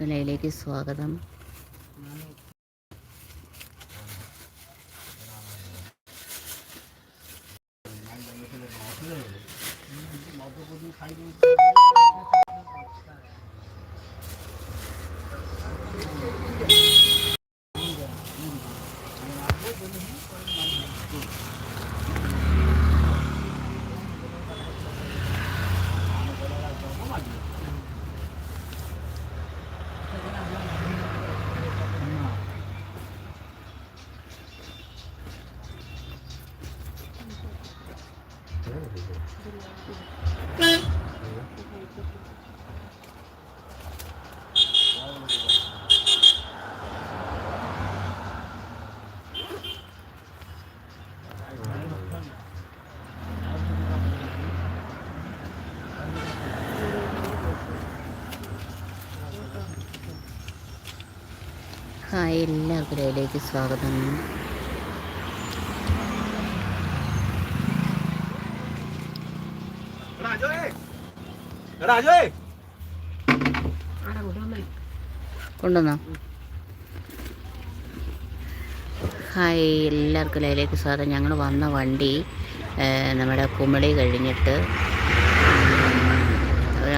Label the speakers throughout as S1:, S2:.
S1: എല്ലാവർക്കും ലൈവിലേക്ക് സ്വാഗതം. ഹായ് എല്ലാവർക്കും സ്വാഗതം. കൊണ്ടുവന്നോ? ഹായ് എല്ലാവർക്കും ലൈലേക്ക് സ്വാഗതം. ഞങ്ങൾ വന്ന വണ്ടി നമ്മുടെ കുമളി കഴിഞ്ഞിട്ട്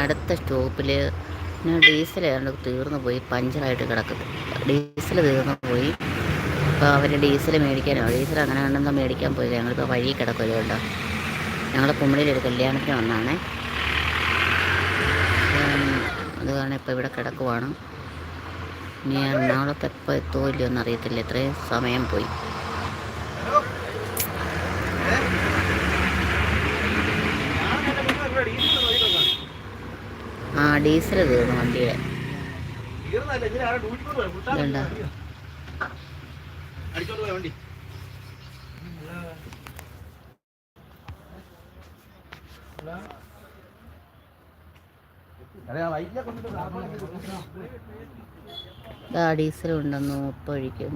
S1: അടുത്ത സ്റ്റോപ്പിൽ ഞാൻ ഡീസൽ ഏതാണ്ട് തീർന്നു പോയി പഞ്ചറായിട്ട് കിടക്കുന്നു. ഡീസൽ തീർന്നു പോയി അപ്പോൾ അവർ ഡീസൽ മേടിക്കാനോ ഡീസൽ അങ്ങനെ കണ്ടെന്തോ മേടിക്കാൻ പോയില്ല. ഞങ്ങളിപ്പോൾ വഴി കിടക്കുമല്ലോ ഞങ്ങൾ കുമളിയിൽ ഒരു കല്യാണത്തിന് വന്നാണേ. അത് കാരണം ഇപ്പോൾ ഇവിടെ കിടക്കുവാണ്. ഇനി എറണാകുളത്ത് എപ്പോൾ എത്തുമോ ഇല്ലയോ എന്നറിയത്തില്ല. ഇത്രയും സമയം പോയി. ആ ഡീസൽ തീർന്നു വണ്ടിയുടെ. ഇതുണ്ടോ ഇതാ ഡീസൽ ഉണ്ടെന്നു ഉപ്പൊഴിക്കും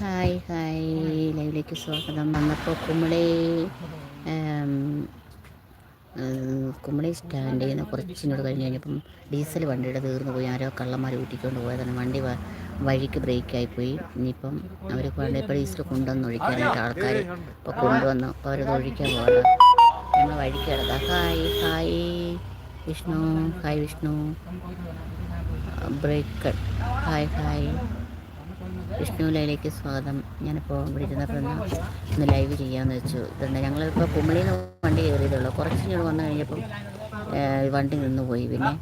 S1: ഹായ് ഹായ്. ലൈവിലേക്ക് സ്വാഗതം. വന്നപ്പോൾ കുമ്പളി സ്റ്റാൻഡിൽ നിന്ന് കുറച്ച് ഇങ്ങോട്ട് കഴിഞ്ഞ് കഴിഞ്ഞപ്പം ഡീസൽ വണ്ടിയുടെ തീർന്നു പോയി. ആരോ കള്ളന്മാർ ഊറ്റിക്കൊണ്ട് പോയതാണ്. വണ്ടി വഴിക്ക് ബ്രേക്കായി പോയി. ഇനിയിപ്പം അവർ വണ്ടി ഇപ്പോൾ ഡീസൽ കൊണ്ടുവന്ന് ഒഴിക്കാനായിട്ട് ആൾക്കാർ ഇപ്പോൾ കൊണ്ടുവന്നു അപ്പോൾ അവരത് ഒഴിക്കാൻ പോകണം ഞങ്ങൾ വഴിക്ക് കിടക്കാം. Hi hi. Vishnu hi Vishnu. Break. Hi hi. Vishnu ലൈലേക്ക് സ്വാഗതം. ഞാനിപ്പോൾ ഇവിടെ ഇരുന്നപ്പോൾ ഒന്ന് ലൈവ് ചെയ്യാമെന്ന് വെച്ചു. ഇതുണ്ട് ഞങ്ങളിപ്പോൾ കുമളിയിൽ നിന്ന് വണ്ടി കയറിയതുള്ളൂ കുറച്ച് ഞങ്ങൾ വന്നു കഴിഞ്ഞപ്പം വണ്ടി നിന്ന് പോയി. പിന്നെ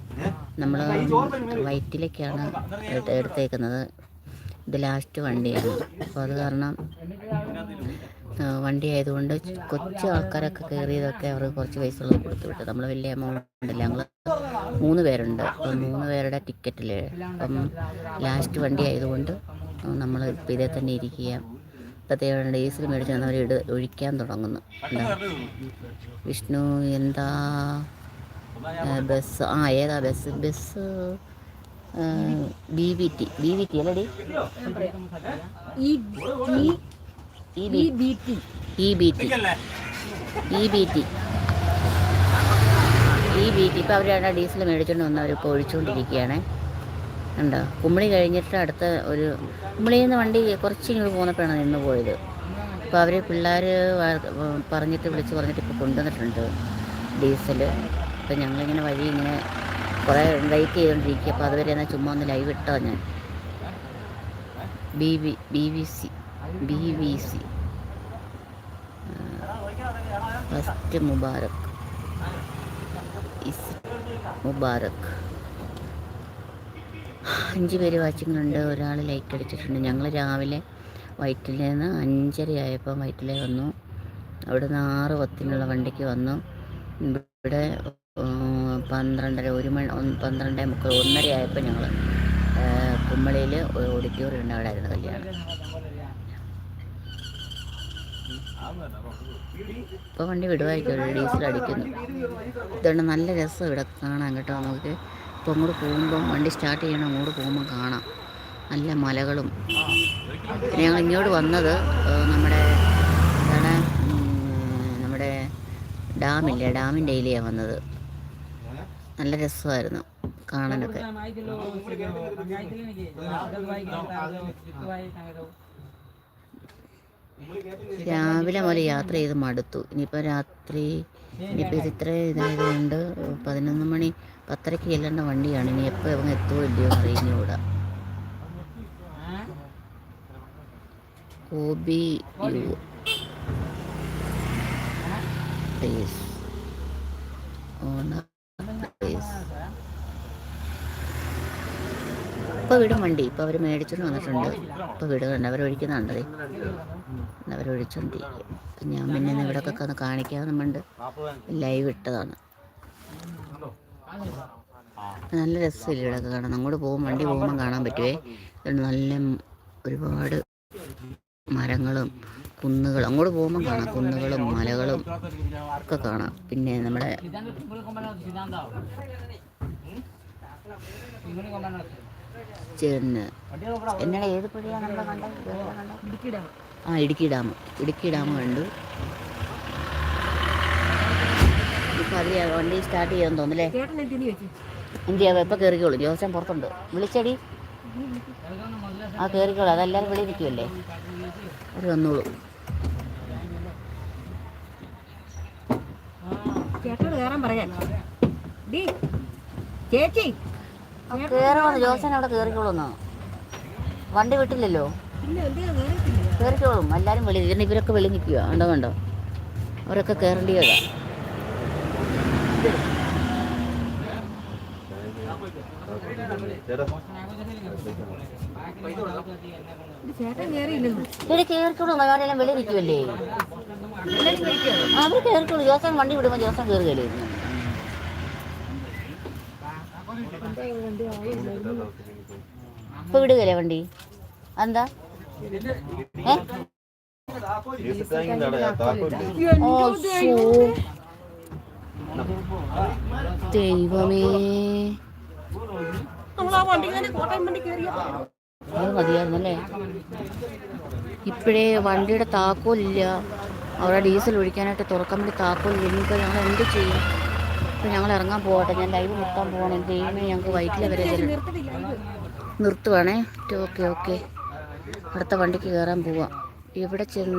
S1: നമ്മൾ വയറ്റിലേക്കാണ് എടു- എടുത്തേക്കുന്നത്. ഇത് ലാസ്റ്റ് വണ്ടിയാണ്. അപ്പോൾ അത് കാരണം വണ്ടി ആയതുകൊണ്ട് കൊച്ചു ആൾക്കാരൊക്കെ കയറിയതൊക്കെ അവർക്ക് കുറച്ച് പൈസ ഉള്ളത് കൊടുത്തു വിട്ടു. നമ്മൾ വലിയ എമൗണ്ട് ഇല്ല ഞങ്ങൾ മൂന്ന് പേരുണ്ട്. അപ്പം മൂന്ന് പേരുടെ ടിക്കറ്റിൽ അപ്പം ലാസ്റ്റ് വണ്ടി ആയതുകൊണ്ട് നമ്മൾ ഇപ്പം ഇതേ തന്നെ ഇരിക്കുക. പ്രത്യേകം ഡീസൽ മേടിച്ച് അവർ ഇട് ഒഴിക്കാൻ തുടങ്ങുന്നു. വിഷ്ണു എന്താ? ബസ് ആ ഏതാ bus? Bus B V T. B V T അല്ലേ
S2: ഈ
S1: B
S2: T.
S1: E B T. E B T. ഈ ഇപ്പോൾ അവരാണ് ഡീസൽ മേടിച്ചുകൊണ്ട് വന്ന് അവരിപ്പോൾ ഒഴിച്ചുകൊണ്ടിരിക്കുകയാണ് ഉണ്ടോ? കുമ്പളി കഴിഞ്ഞിട്ട് അടുത്ത ഒരു കുമ്പളിയിൽ നിന്ന് വണ്ടി കുറച്ചിങ്ങോട്ട് പോന്നപ്പോഴാണ് നിന്ന് പോയത്. അപ്പോൾ അവർ പിള്ളേർ പറഞ്ഞിട്ട് വിളിച്ച് പറഞ്ഞിട്ട് ഇപ്പോൾ കൊണ്ടുവന്നിട്ടുണ്ട് ഡീസൽ. അപ്പോൾ ഞങ്ങളിങ്ങനെ വഴി ഇങ്ങനെ കുറേ വെയിറ്റ് ചെയ്തുകൊണ്ടിരിക്കുക. അപ്പോൾ അതുവരെ എന്നാൽ ചുമ്മാ ഒന്ന് ലൈവ് ഇട്ടോ ഞാൻ. B V B V C B V C. First Mubarak. Mubarak. അഞ്ച് പേര് വാച്ചിങ്ങുണ്ട് ഒരാൾ ലൈക്ക് അടിച്ചിട്ടുണ്ട്. ഞങ്ങൾ രാവിലെ വയറ്റിലേന്ന് നിന്ന് അഞ്ചര ആയപ്പോൾ വയറ്റിലെ വന്നു. അവിടെ നിന്ന് ആറ് പത്തിനുള്ള വണ്ടിക്ക് വന്നു. ഇവിടെ പന്ത്രണ്ടര ഒരു മണി പന്ത്രണ്ടേ മുക്കാൽ ഒന്നര ആയപ്പോൾ ഞങ്ങൾ കുമ്മളിയിൽ ഓഡിറ്റോറിയം ഉണ്ട് അവിടെ ആയിരുന്നു കല്യാണം. ഇപ്പോൾ വണ്ടി വിടുമായിരിക്കും ഡീസൽ അടിക്കുന്നു. ഇതുകൊണ്ട് നല്ല രസം ഇവിടെ കാണാൻ കേട്ടോ നമുക്ക്. ഇപ്പോൾ അങ്ങോട്ട് പോകുമ്പം വണ്ടി സ്റ്റാർട്ട് ചെയ്യണം അങ്ങോട്ട് പോകുമ്പം കാണാം നല്ല മലകളും പിന്നെ ഞങ്ങൾ ഇങ്ങോട്ട് വന്നത് നമ്മുടെ എന്താണ് നമ്മുടെ ഡാമില്ലേ ഡാമിന്റെ ഏരിയയാണ് വന്നത് നല്ല രസമായിരുന്നു കാണാനൊക്കെ രാവിലെ മുതൽ യാത്ര ചെയ്ത് മടുത്തു. ഇനിയിപ്പോൾ രാത്രി ഇനിയിപ്പോൾ ഇത് ഇത്ര ഇതായതുകൊണ്ട് പതിനൊന്ന് മണി പത്തരയ്ക്ക് ചെല്ലേണ്ട വണ്ടിയാണ്. ഇനി എപ്പോൾ ഇവങ്ങ് എത്തുമോ ഇല്ലയോ അറിയുന്നൂടാ കോബി യു. പ്ലീസ് ഓണർ പ്ലീസ് ഇപ്പോൾ വിടും വണ്ടി. ഇപ്പോൾ അവർ മേടിച്ചോണ്ട് വന്നിട്ടുണ്ട്. ഇപ്പോൾ വിടുന്നുണ്ട് അവരൊഴിക്കുന്നുണ്ടേ അവരൊഴിച്ചുകൊണ്ടിരിക്കും ഞാൻ പിന്നെ ഇവിടെയൊക്കെ ഒന്ന് കാണിക്കാതെ ലൈവ് ഇട്ടതാണ്. നല്ല രസമില്ല ഇവിടെയൊക്കെ കാണാൻ? അങ്ങോട്ട് പോകും വണ്ടി പോകുമ്പോൾ കാണാൻ ഇതുകൊണ്ട് നല്ല ഒരുപാട് മരങ്ങളും കുന്നുകളും. അങ്ങോട്ട് പോകുമ്പോൾ കാണാം. കുന്നുകളും മലകളും ഒക്കെ കാണാം. പിന്നെ നമ്മുടെ ചെന്ന്. എന്നാണ് ഏത് പുഴയാണ് നമ്മൾ കണ്ടത്? ആ ഇടുക്കി ഡാം. ഇടുക്കി ഡാം കണ്ടു. ഇപ്പം അതിൽ വണ്ടി സ്റ്റാർട്ട് ചെയ്യാൻ തോന്നല്ലേ
S2: ചേട്ടൻ എന്തിനു വെച്ചു
S1: എന്ത് ചെയ്യാം? എപ്പോൾ കയറിക്കോളൂ ജോസൻ പുറത്തുണ്ട്. വിളിച്ചടി. ആ കയറിക്കോളൂ അതെല്ലാവരും വെളിയിൽ നിൽക്കുമല്ലേ അവർ വന്നോളൂ.
S2: ചേട്ടനോട് കയറാൻ പറയാൻ. ചേച്ചി.
S1: കയറുവാന്ന് ജോസൻ അവിടെ കയറിക്കോളൂന്ന് വണ്ടി വിട്ടില്ലല്ലോ?
S2: കേറിക്കോളും എല്ലാരും കയറിയിട്ടില്ല
S1: കയറിക്കോളും എല്ലാവരും വെളി ഇതിന് ഇവരൊക്കെ വെളി നിൽക്കുക കണ്ടോ കണ്ടോ? അവരൊക്കെ കയറേണ്ടിയതാ ഇവിടെ കയറിക്കോളൂ അവരെല്ലാം വെളി നിൽക്കുമല്ലേ അവർ കയറിക്കോളൂ ജോസൻ വണ്ടി വിടുമ്പോൾ ജോസൻ കയറുകയല്ലേ ഇപ്പൊ വിടുകയല്ലേ വണ്ടി? എന്താ മതിയായിരുന്നല്ലേ? ഇപ്പോഴേ വണ്ടിയുടെ താക്കോലില്ല. അവിടെ ഡീസൽ ഒഴിക്കാനായിട്ട് തുറക്കാൻ വേണ്ടി താക്കോലില്ല ഇനിയിപ്പോൾ ഞങ്ങൾ എന്ത് ചെയ്യും? ഇപ്പം ഞങ്ങൾ ഇറങ്ങാൻ പോകട്ടെ ഞാൻ ലൈവ് നിർത്താൻ പോകണം ദൈവമേ ഞങ്ങൾക്ക് വൈറ്റിലെ വരെ നിർത്തുവാണേ. ഓക്കെ ഓക്കെ അടുത്ത വണ്ടിക്ക് കയറാൻ പോവാം. എവിടെ ചെന്ന്